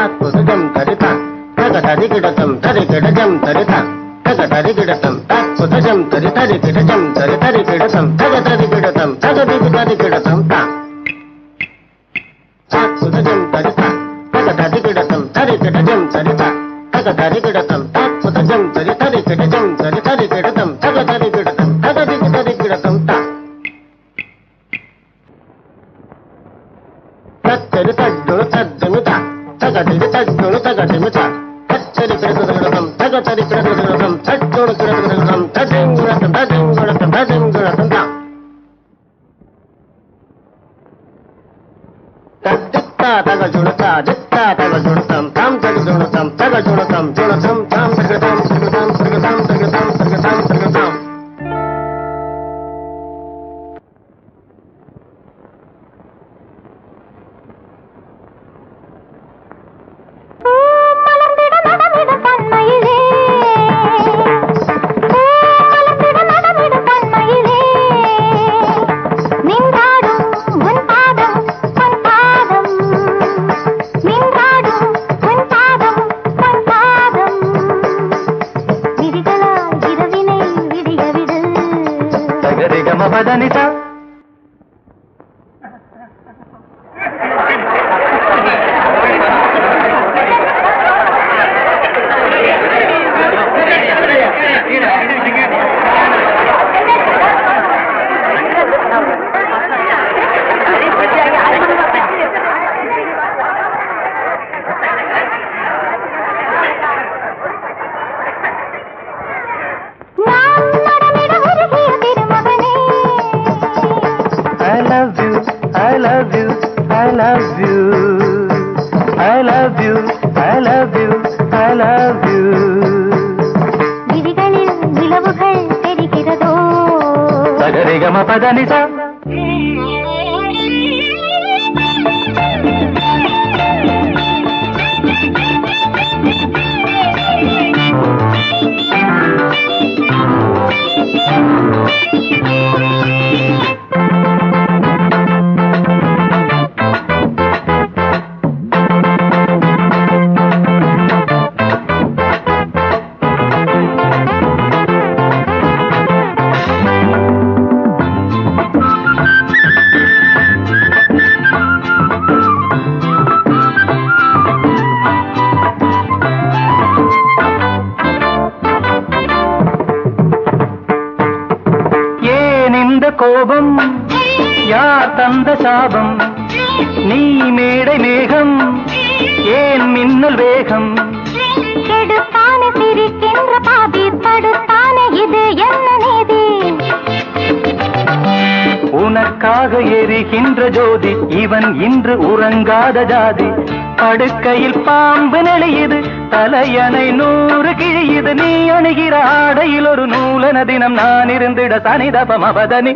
తాత్పుసజం తరిత తగటరికిడతం తరికిడజం తరిత తగటరికిడతం తాత్పుసజం తరితరికిడజం తరితరికిడతం తగటరికిడతం తగదికిడతం తా. తాత్పుసజం తరిత తగటరికిడతం తరికిడజం తరిత తగటరికిడ తగటి తగ్గుడు తగటి మిఠాయి తచ్చరి పిడకదగడం తగటరి పిడకదగడం తచ్చోడు పిడకదగడం జుడతా జుడతాం తగ జుడతాం తగ జుడతాం జుడతాం తాం మమదనిత I love you I love you I love you I love you I love you விதிகளில் நிலவுகள் தெரிகிறதோ இந்த கோபம் யார் தந்த சாபம்? நீ மேடை மேகம் ஏன் மின்னல் வேகம்? கெடுத்தான சிரிக்கின்ற பாதி தடுத்தான இது என்ன நீதி? உனக்காக எரிகின்ற ஜோதி இவன் இன்று உறங்காத ஜாதி. படுக்கையில் பாம்பு நெளியுது தலையணை நூறு கிழியுது. நீ அணுகிற ஆடையில் ஒரு நூலன தினம் நான் இருந்திட சனிதபம் அவதனி.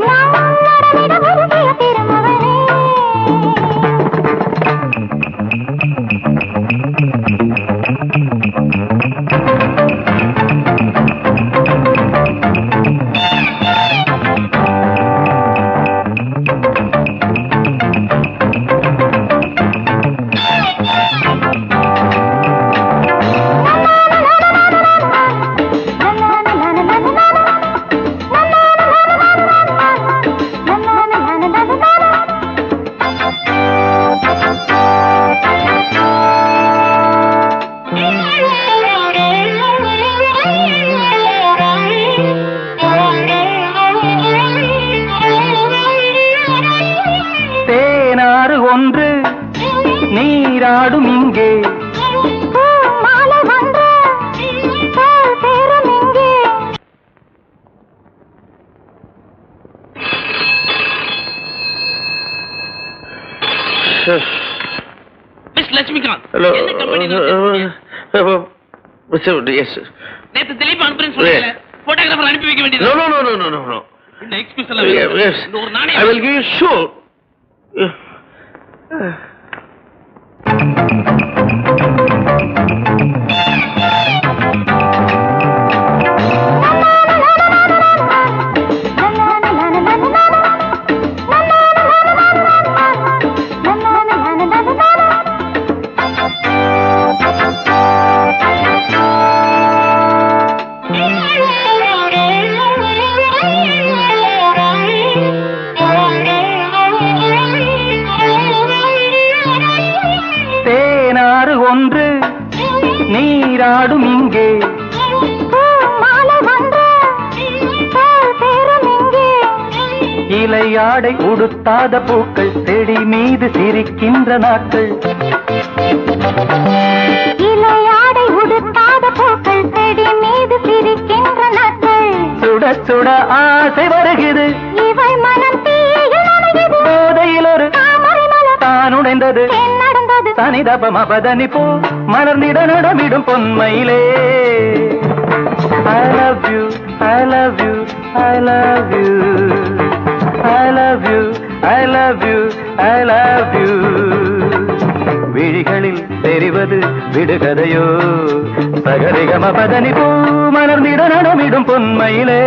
ஆடும் இங்கே. மிஸ் லட்சுமிகாந்த் ஹலோ என்ன கம்பெனி எஸ் நேத்து திலீப் அனுப்புறேன்னு சொன்னீங்க போட்டோகிராஃபர் அனுப்பி வைக்க வேண்டியது no no no no no no இந்த எக்ஸ்கியூஸ் எல்லாம் வேணும்? ஒரு நானே I will give you show Thank you. ஒன்று. நீராடும் இங்கே. இலையாடை உடுத்தாத பூக்கள் செடி மீது சிரிக்கின்ற நாட்கள். இலையாடை உடுத்தாத பூக்கள் செடி மீது சிரிக்கின்ற நாட்கள். சுட சுட ஆசை வருகிறது. இவள் மனம் தீயில் போதையில் ஒரு தாமரை மலர். தான் உடைந்தது. தென் நடந்தது தனிதப மபதனி போ மலர்ந்திட நடமிடும் பொன்மையிலே. I love you I love you I love you I love you I love you I love you விழிகளில் தெரிவது விடுகதையோ. சகரிகம பதனி போ மலர்ந்திட நடமிடும் பொன்மையிலே.